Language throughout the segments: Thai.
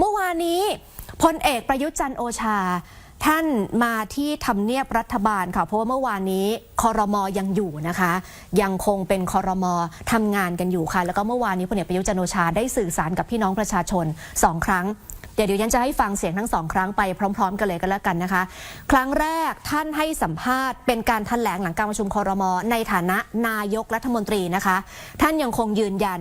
เมื่อวานนี้พลเอกประยุทธ์จันโอชา ท่านมาที่ทำเนียบรัฐบาลค่ะ เพราะว่าเมื่อวานนี้คอรมอยังอยู่นะคะ ยังคงเป็นคอรมอทำงานกันอยู่ค่ะ แล้วก็เมื่อวานนี้พลเอกประยุทธ์จันโอชาได้สื่อสารกับพี่น้องประชาชนสองครั้ง ดี๋ยวเดี๋ยวยันจะให้ฟังเสียงทั้งสองครั้งไปพร้อม ๆ กันเลยก็แล้วกันนะคะ ครั้งแรกท่านให้สัมภาษณ์เป็นการแถลงหลังการประชุมคอรมอในฐานะนายกรัฐมนตรีนะคะ ท่านยังคงยืนยัน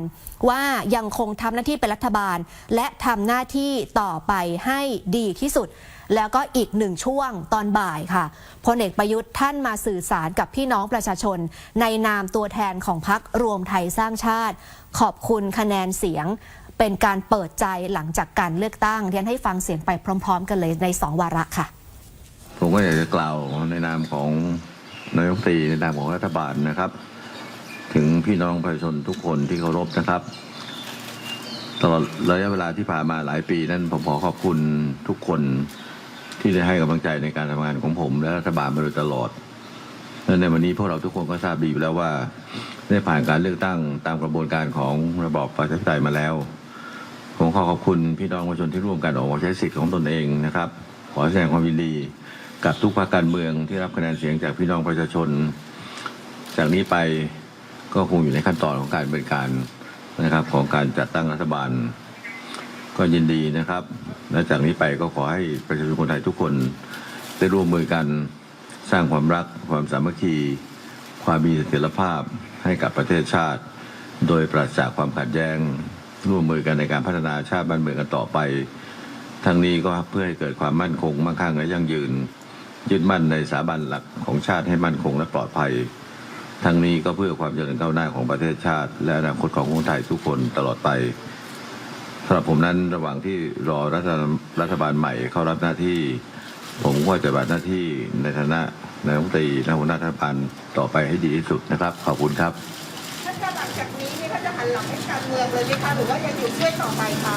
ว่ายังคงทำหน้าที่เป็นรัฐบาล และทำหน้าที่ต่อไปให้ดีที่สุด แล้วก็อีกหนึ่งช่วงตอนบ่ายค่ะพลเอกประยุทธ์ท่านมาสื่อสารกับพี่น้องประชาชน ในนามตัวแทนของพรรครวมไทยสร้างชาติ ขอบคุณคะแนนเสียง เป็นการเปิดใจหลังจากการเลือกตั้งเรียนให้ฟังเสียงไปพร้อม ๆ กันเลยในสองวาระค่ะ ผมก็อยากจะกล่าวในนามของนายกตรีในนามของรัฐบาลนะครับ ถึงพี่น้องประชาชนทุกคนที่เคารพนะครับตลอดระยะเวลาที่ผ่านมาหลายปีนั้นผมขอขอบคุณทุกคนที่ได้ให้กำลังใจในการทำงานของผม และรัฐบาลมาโดยตลอดและในวันนี้พวกเราทุกคนก็ทราบดีอยู่แล้วว่า ได้ผ่านการเลือกตั้งตามกระบวนการของระบอบประชาธิปไตยมาแล้ว ผมขอขอบคุณพี่น้องประชาชนที่ร่วมกันออกมาใช้สิทธิ์ของตนเองนะครับ ขอแสดงความยินดีกับทุกภาคการเมืองที่รับคะแนนเสียงจากพี่น้องประชาชน จากนี้ไปก็คงอยู่ในขั้นตอนของการเนินการนะครับของการจัดตั้งรัฐบาล ก็ยินดีนะครับ และจากนี้ไปก็ขอให้ประชาชนคนไทยทุกคนได้ร่วมมือกันสร้างความรักความสามัคคี ความมีเสถียรภาพให้กับประเทศชาติ โดยปราศจากความขัดแย้ง ร่วมมือกันในการพัฒนาชาติบ้านเมืองกันต่อไป ทั้งนี้ก็เพื่อให้เกิดความมั่นคงมั่งคั่งและยั่งยืน ยึดมั่นในสถาบันหลักของชาติให้มั่นคงและปลอดภัย ทั้งนี้ก็เพื่อความเจริญก้าวหน้าของประเทศชาติ และอนาคตของคนไทยทุกคนตลอดไปสำหรับผมนั้นระหว่างที่รอรัฐรัฐบาลใหม่เข้ารับหน้าที่ ผมก็จะปฏิบัติหน้าที่ในฐานะนายกรัฐมนตรีและหัวหน้ารัฐบาลต่อไปให้ดีที่สุดนะครับ ขอบคุณครับท่านจะหลังจากนี้ นี่ท่านจะหันหลังให้การเมืองเลยไหมคะหรือว่ายังอยู่ช่วยต่อไปคะ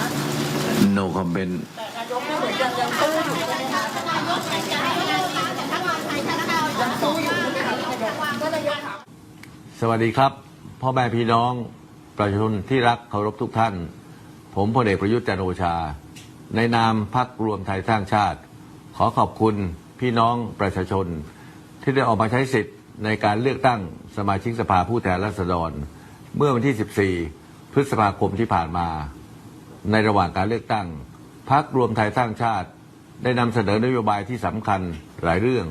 no comment แต่นายกก็เหมือนยังยังสู้อยู่ใช่ไหมคะนายกใช้การแต่ถ้าเราใช้การยังสู้อยู่ใช่ไหมคะนายกก็นายกถามสวัสดีครับพ่อแม่พี่น้องประชาชนที่รักเคารพทุกท่าน ผมพลเอกประยุทธ์จันทร์โอชา ในนามพักรวมไทยสร้างชาติ ขอขอบคุณพี่น้องประชาชน ที่ได้ออกมาใช้สิทธิ์ในการเลือกตั้งสมาชิกสภาผู้แทนราษฎร เมื่อวันที่ 14 พฤษภาคมที่ผ่านมา ในระหว่างการเลือกตั้งพักรวมไทยสร้างชาติ ได้นำเสนอนโยบายที่สำคัญหลายเรื่อง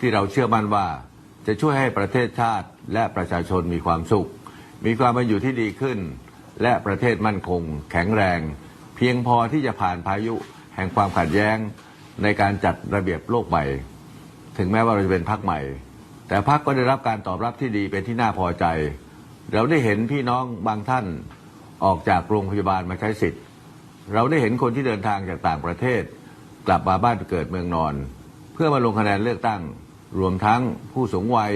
ที่เราเชื่อมั่นว่าจะช่วยให้ประเทศชาติและประชาชนมีความสุข มีความเป็นอยู่ที่ดีขึ้น และประเทศมั่นคง แข็งแรง เพียงพอที่จะผ่านพายุแห่งความขัดแย้งในการจัดระเบียบโลกใหม่ ถึงแม้ว่าเราจะเป็นพักใหม่ แต่พักก็ได้รับการตอบรับที่ดีเป็นที่น่าพอใจ เราได้เห็นพี่น้องบางท่านออกจากโรงพยาบาลมาใช้สิทธิ์ เราได้เห็นคนที่เดินทางจากต่างประเทศ กลับมาบ้านเกิดเมืองนอน เพื่อมาลงคะแนนเลือกตั้ง รวมทั้งผู้สูงวัย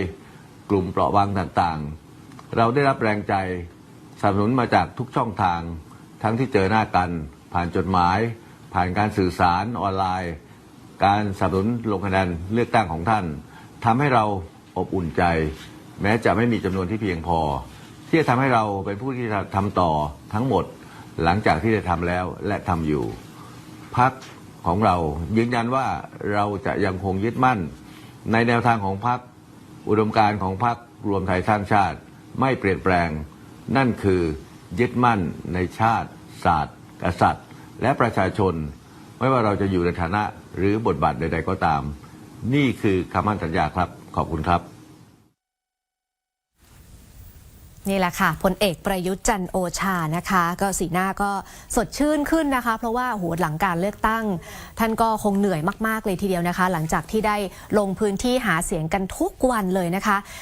กลุ่มเปราะบางต่างๆ เราได้รับแรงใจสนับสนุนมาจากทุกช่องทาง ทั้งที่เจอหน้ากัน ผ่านจดหมาย ผ่านการสื่อสารออนไลน์ การสนับสนุนลงคะแนนเลือกตั้งของท่านทำให้เราอบอุ่นใจ แม้จะไม่มีจำนวนที่เพียงพอ ที่จะทำให้เราเป็นผู้ที่จะทำต่อทั้งหมดหลังจากที่ได้ทำแล้วและทำอยู่พักของเรายืนยันว่าเราจะยังคงยึดมั่น ในแนวทางของพักอุดมการณ์ของพักรวมไทยสร้างชาติ ไม่เปลี่ยนแปลง นั่นคือยึดมั่นในชาติศาสตร์กษัตริย์ และประชาชน ไม่ว่าเราจะอยู่ในฐานะหรือบทบาทใด ๆ ก็ตาม นี่คือคำมั่นสัญญาครับ ขอบคุณครับ นี่แหละค่ะพลเอกประยุทธ์จันโอชานะคะ ก็สีหน้าก็สดชื่นขึ้นนะคะ เพราะว่าโหหลังการเลือกตั้ง ท่านก็คงเหนื่อยมากๆเลยทีเดียวนะคะ หลังจากที่ได้ลงพื้นที่หาเสียงกันทุกวันเลยนะคะ